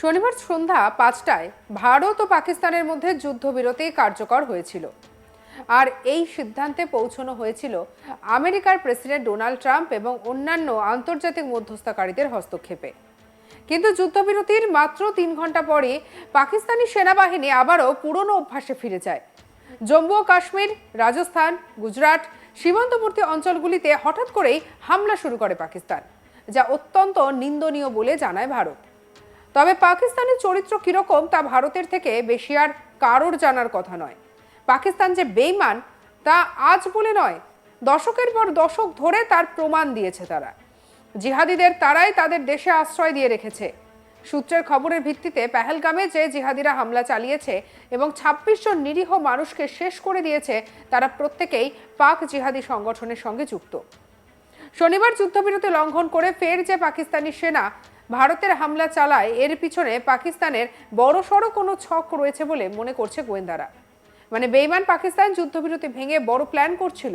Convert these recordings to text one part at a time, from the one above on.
শনিবার সন্ধ্যা পাঁচটায় ভারত ও পাকিস্তানের মধ্যে যুদ্ধবিরতি কার্যকর হয়েছিল। আর এই সিদ্ধান্তে পৌঁছানো হয়েছিল আমেরিকার প্রেসিডেন্ট ডোনাল্ড ট্রাম্প এবং অন্যান্য আন্তর্জাতিক মধ্যস্থকারীদের হস্তক্ষেপে। কিন্তু যুদ্ধবিরতির মাত্র তিন ঘণ্টা পরে পাকিস্তানি সেনাবাহিনী আবারও পুরনো অভ্যাসে ফিরে যায়। জম্মু ও কাশ্মীর, রাজস্থান, গুজরাট, সীমান্তবর্তী অঞ্চলগুলিতে হঠাৎ করেই হামলা শুরু করে পাকিস্তান, যা অত্যন্ত নিন্দনীয় বলে জানায় ভারত। তবে পাকিস্তানের চরিত্র কীরকম তা ভারতের থেকে বেশি আর কারোর জানার কথা নয়। পাকিস্তান যে বেইমান তা আজ বলে নয়, দশকের পর দশক ধরে তার প্রমাণ দিয়েছে তারা। জিহাদিদের তারাই তাদের দেশে আশ্রয় দিয়ে রেখেছে। সূত্রের খবরের ভিত্তিতে পেহেলগামে যে জিহাদিরা হামলা চালিয়েছে এবং ছাব্বিশ জন নিরীহ মানুষকে শেষ করে দিয়েছে, তারা প্রত্যেকেই পাক জিহাদি সংগঠনের সঙ্গে যুক্ত। শনিবার যুদ্ধবিরতি লঙ্ঘন করে ফের যে পাকিস্তানি সেনা ভারতের হামলা চালায় এর পিছনে পাকিস্তানের বড়সড় কোনো ছক রয়েছে বলে মনে করছে গোয়েন্দারা। মানে বেইমান পাকিস্তান যুদ্ধবিরতি ভেঙে বড় প্ল্যান করছিল।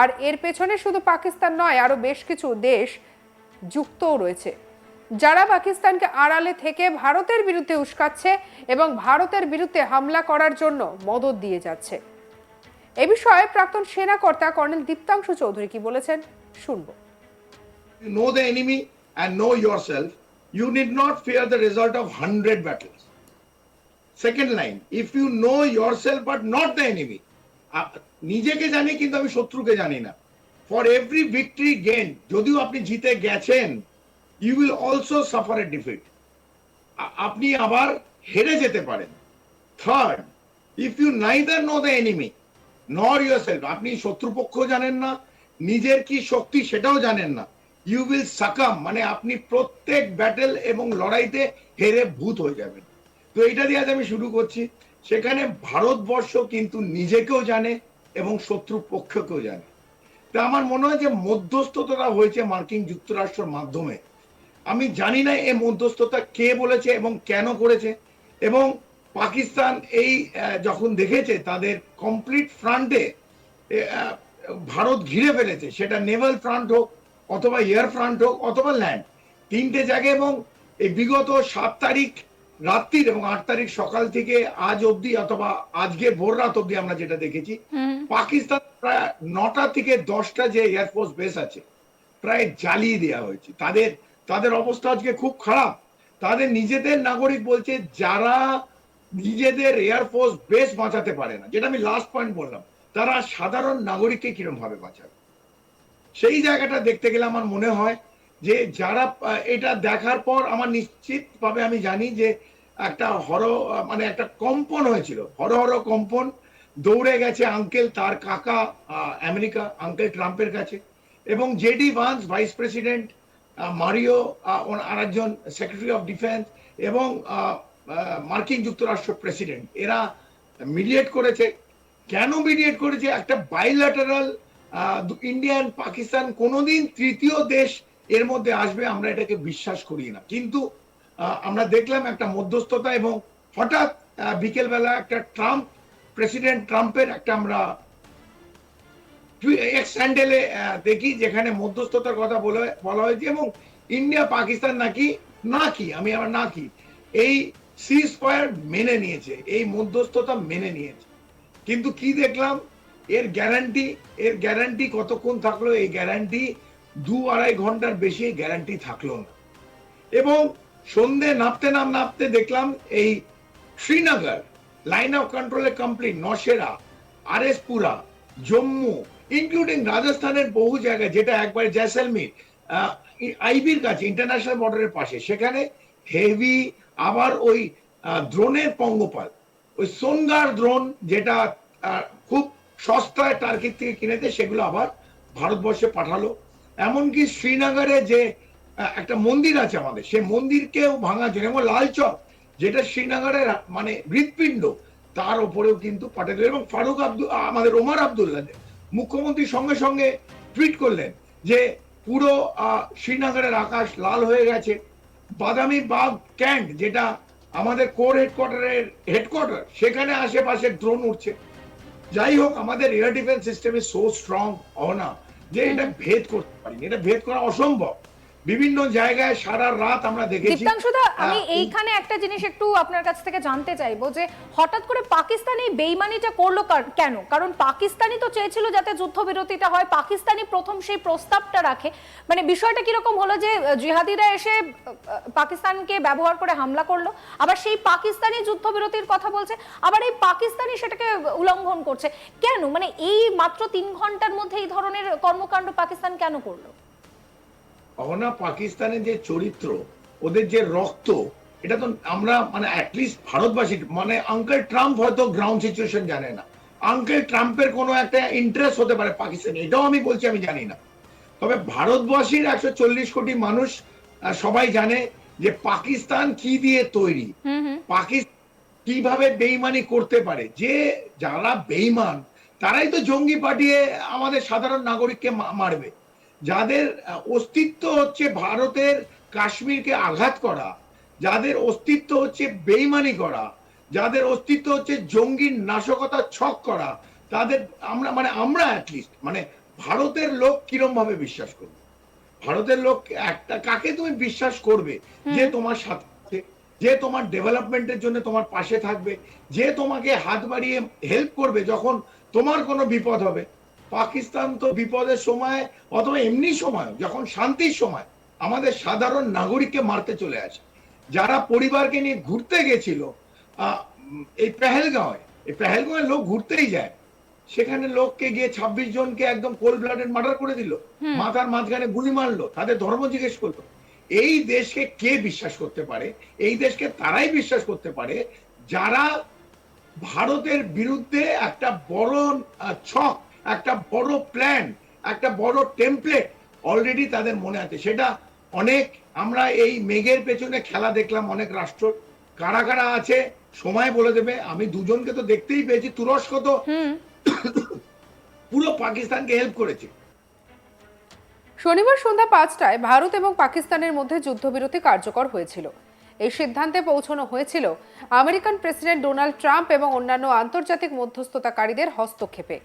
আর এর পেছনে শুধু পাকিস্তান নয় আরও বেশ কিছু দেশ যুক্তও রয়েছে। যারা পাকিস্তানকে আড়ালে থেকে ভারতের বিরুদ্ধে উস্কাচ্ছে এবং ভারতের বিরুদ্ধে হামলা করার জন্য মদত দিয়ে যাচ্ছে। এ বিষয়ে প্রাক্তন সেনা কর্তা কর্নেল দীপ্তাংশু চৌধুরী কি বলেছেন শুনব। Know the enemy and know yourself, you need not fear the result of 100 battles. Second line, if you know yourself but not the enemy, আ- নিজেকে জানি কিন্তু আমি শত্রুকে জানি না। ফর এভরি ভিক্টরি গেন যদিও আপনি জিতে গেছেন you will also suffer a defeat আপনি আবার হেরে যেতে পারেন। Third if you neither know the enemy nor yourself আপনি শত্রুপক্ষ জানেন না নিজের কি শক্তি সেটাও জানেন না। ইউ উইল সাকাম মানে আপনি প্রত্যেক ব্যাটেল এবং লড়াইতে হেরে ভূত হয়ে যাবেন। তো এইটা দিয়ে আজ আমি শুরু করছি। সেখানে ভারতবর্ষ কিন্তু নিজেকেও জানে এবং শত্রু পক্ষকেও জানে। তা আমার মনে হয় যে মধ্যস্থতা হয়েছে মার্কিন যুক্তরাষ্ট্রের মাধ্যমে। আমি জানি না এই মধ্যস্থতা কে বলেছে এবং কেন করেছে। এবং পাকিস্তান এই যখন দেখেছে তাদের কমপ্লিট ফ্রন্টে ভারত ঘিরে ফেলেছে, সেটা নেভাল ফ্রন্ট হোক অথবা এয়ার ফ্রন্ট হোক অথবা ল্যান্ড তিনটে জায়গায় এবং এই বিগত সাত তারিখ রাত্রির এবং আট তারিখ সকাল থেকে আজ অবধি অথবা আজকে ভোর রাত অবধি আমরা যেটা দেখেছি পাকিস্তান প্রায় নটা থেকে দশটা যে এয়ারফোর্স বেস আছে প্রায় জ্বালিয়ে দেওয়া হয়েছে। তাদের তাদের অবস্থা আজকে খুব খারাপ। তাদের নিজেদের নাগরিক বলছে যারা নিজেদের এয়ারফোর্স বেস বাঁচাতে পারে না যেটা আমি লাস্ট পয়েন্ট বললাম তারা সাধারণ নাগরিককে কিরম ভাবে বাঁচাবে? সেই জায়গাটা দেখতে গেলে আমার মনে হয় যে যারা এটা দেখার পর আমার নিশ্চিত ভাবে আমি জানি যে একটা হর মানে একটা কম্পন হয়েছিল। হর হর কম্পন দৌড়ে গেছে আঙ্কেল তার কাকা আমেরিকা, আঙ্কেল ট্রাম্পের কাছে। এবং JD Vance, vice president Mario on- আরেকজন সেক্রেটারি অফ ডিফেন্স এবং মার্কিন যুক্তরাষ্ট্র প্রেসিডেন্ট। এরা মিডিয়েট করেছে। কেন মিডিয়েট করেছে? একটা বাইল্যাটারাল ইন্ডিয়ান, পাকিস্তান কোনোদিন তৃতীয় দেশ এর মধ্যে আসবে আমরা এটাকে বিশ্বাস করি না। কিন্তু আমরা দেখলাম একটা মধ্যস্থতা এবং হঠাৎ বিকেলবেলা একটা ট্রাম্প, প্রেসিডেন্ট ট্রাম্পের একটা আমরা এক্স স্যান্ডেলে দেখি যেখানে মধ্যস্থতার কথা বলে, বলা হয়েছে এবং ইন্ডিয়া, পাকিস্তান নাকি না কি, আমি আবার না কি, এই সিজ ফায়ার মেনে নিয়েছে, এই মধ্যস্থতা মেনে নিয়েছে। কিন্তু কি দেখলাম? এর গ্যারান্টি এর গ্যারান্টি কতক্ষণ থাকল? এই গ্যারান্টি দু আড়াই ঘণ্টার বেশি গ্যারান্টি থাকল না। এবং সন্ধে নাপতে নাম নাপতে দেখলাম এই শ্রীনগর লাইন অফ কন্ট্রোলে কমপ্লিট নশেরা আরএসপুরা জম্মু ইনক্লুডিং রাজস্থানের বহু জায়গায়, যেটা একবার জয়সলমীর আইবির কাছে ইন্টারন্যাশনাল বর্ডারের পাশে, সেখানে হেভি আবার ওই ড্রোনের পঙ্গপাল, ওই সোনগার ড্রোন যেটা খুব সস্তায় টার্কির থেকে কিনেছে, সেগুলো আবার ভারতবর্ষে পাঠালো। এমনকি শ্রীনগরে যে একটা মন্দির আছে আমাদের, সেই মন্দিরকেও ভাঙা এবং লালচক যেটা শ্রীনগরের মানে হৃৎপিণ্ড, তার ওপরেও কিন্তু পাঠিয়ে দিল এবং ফারুক আব্দুল আমাদের ওমর আবদুল্লাহ মুখ্যমন্ত্রী সঙ্গে সঙ্গে টুইট করলেন যে, পুরো শ্রীনগরের আকাশ লাল হয়ে গেছে। বাদামি বাগ ক্যান্ট, যেটা আমাদের কোর হেডকোয়ার্টারের হেডকোয়ার্টার, সেখানে আশেপাশে ড্রোন উঠছে। যাই হোক আমাদের air defence system is so strong না যে এটা ভেদ করতে পারিনি। এটা ভেদ করা অসম্ভব। বিভিন্ন জায়গায় সারা রাত আমরা দেখেছি। দীপ্তাংশুদা আমি এইখানে একটা জিনিস একটু আপনার কাছ থেকে জানতে চাইব যে হঠাৎ করে পাকিস্তান বেইমানিটা করল কেন? কারণ পাকিস্তানি তো চেয়েছিল যাতে যুদ্ধবিরতিটা হয় পাকিস্তানি প্রথম সেই প্রস্তাবটা রাখে। মানে বিষয়টা কীরকম হলো যে জিহাদিরা এসে পাকিস্তানকে ব্যবহার করে হামলা করল আবার সেই পাকিস্তানি যুদ্ধবিরতির কথা বলছে আবার এই পাকিস্তানি সেটাকে উল্লঙ্ঘন করছে। কেন? মানে এই মাত্র তিন ঘণ্টার মধ্যে এই ধরনের কর্মকাণ্ড পাকিস্তান কেন করল? অহনা পাকিস্তানের যে চরিত্র ওদের যে রক্ত এটা তো আমরা মানে অ্যাটলিস্ট ভারতবাসী মানে আঙ্কেল ট্রাম্প হয়তো গ্রাউন্ড সিচুয়েশন জানে না। আঙ্কেল ট্রাম্পের কোনো একটা ইন্টারেস্ট হতে পারে পাকিস্তানে এটাও আমি বলছি আমি জানি না। তবে ভারতবাসীর একশো চল্লিশ কোটি মানুষ সবাই জানে যে পাকিস্তান কি দিয়ে তৈরি। পাকিস্তান কীভাবে বেইমানি করতে পারে? যে যারা বেইমান তারাই তো জঙ্গি পাঠিয়ে আমাদের সাধারণ নাগরিককে মারবে। যাদের অস্তিত্ব হচ্ছে ভারতের কাশ্মীরকে আঘাত করা যাদের অস্তিত্ব হচ্ছে বেইমানি করা যাদের অস্তিত্ব হচ্ছে জঙ্গির নাশকতা ছক করা তাদের আমরা মানে আমরা অ্যাটলিস্ট মানে ভারতের লোক কিরম ভাবে বিশ্বাস করবে? ভারতের লোক একটা কাকে তুমি বিশ্বাস করবে? যে তোমার সাথে যে তোমার ডেভেলপমেন্টের জন্য তোমার পাশে থাকবে যে তোমাকে হাত বাড়িয়ে হেল্প করবে যখন তোমার কোনো বিপদ হবে। পাকিস্তান তো বিপদের সময় অথবা এমনি সময় যখন শান্তির সময় আমাদের সাধারণ নাগরিককে মারতে চলে আসে। যারা পরিবারকে নিয়ে ঘুরতে গেছিল এই পেহেলগাঁওয়ে এই পেহেলগাঁওয়ে লোক ঘুরতেই যায়। সেখানে লোককে গিয়ে ছাব্বিশ জনকে একদম কোল্ড ব্লাডেড মার্ডার করে দিল। মাথার মাঝখানে গুলি মারলো তাদের ধর্ম জিজ্ঞেস করল। এই দেশকে কে বিশ্বাস করতে পারে? এই দেশকে তারাই বিশ্বাস করতে পারে? যারা ভারতের বিরুদ্ধে একটা বড় ছক একটা বড় প্ল্যান একটা বড় টেমপ্লেট অলরেডি তাদের মনে আছে। সেটা অনেক আমরা এই মেঘের পেছনে খেলা দেখলাম অনেক রাষ্ট্র। কারা কারা আছে সময় বলে দেবে। আমি দুজনকে তো দেখতেই পেয়েছি। তুরস্ক তো পুরো পাকিস্তানকে হেল্প করেছে। শনিবার সন্ধ্যা পাঁচটায় ভারত এবং পাকিস্তানের মধ্যে যুদ্ধবিরতি কার্যকর হয়েছিল। এই সিদ্ধান্তে পৌঁছানো হয়েছিল আমেরিকান প্রেসিডেন্ট ডোনাল্ড ট্রাম্প এবং অন্যান্য আন্তর্জাতিক মধ্যস্থতাকারীদের হস্তক্ষেপে।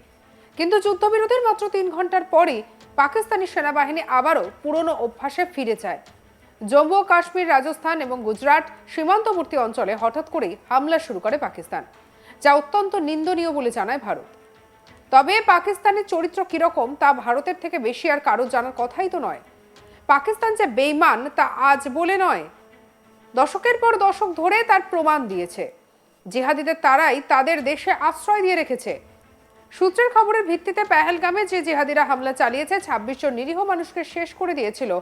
কিন্তু যুদ্ধবিরতির মাত্র তিন ঘণ্টার পরই পাকিস্তানি সেনাবাহিনী আবারও পুরনো অভ্যাসে ফিরে যায়। জম্মু কাশ্মীর, রাজস্থান এবং গুজরাট সীমান্তবর্তী অঞ্চলে হঠাৎ করেই হামলা শুরু করে পাকিস্তান, যা অত্যন্ত নিন্দনীয় বলে জানায় ভারত। তবে পাকিস্তানের চরিত্র কীরকম তা ভারতের থেকে বেশি আর কারও জানার কথাই তো নয়। পাকিস্তান যে বেইমান তা আজ বলে নয়। দশকের পর দশক ধরে তার প্রমাণ দিয়েছে। জিহাদিদের তারাই তাদের দেশে আশ্রয় দিয়ে রেখেছে। সূত্রের খবরের ভিত্তিতে পেহেলগামে যে জিহাদিরা হামলা চালিয়েছে, ছাব্বিশ জন নিরীহ মানুষকে শেষ করে দিয়েছিল।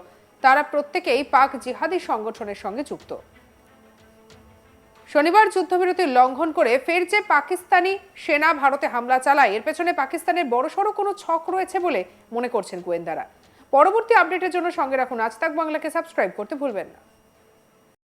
তারা প্রত্যেকেই পাক জিহাদি সংগঠনের সঙ্গে যুক্ত। শনিবার যুদ্ধবিরতি লঙ্ঘন করে ফের যে পাকিস্তানি সেনা ভারতে হামলা চালায়, এর পেছনে পাকিস্তানের বড়সড় কোনো ছক রয়েছে বলে মনে করছেন গোয়েন্দারা। পরবর্তী আপডেটের জন্য সঙ্গে রাখুন। আজ তাক বাংলাকে সাবস্ক্রাইব করতে ভুলবেন না।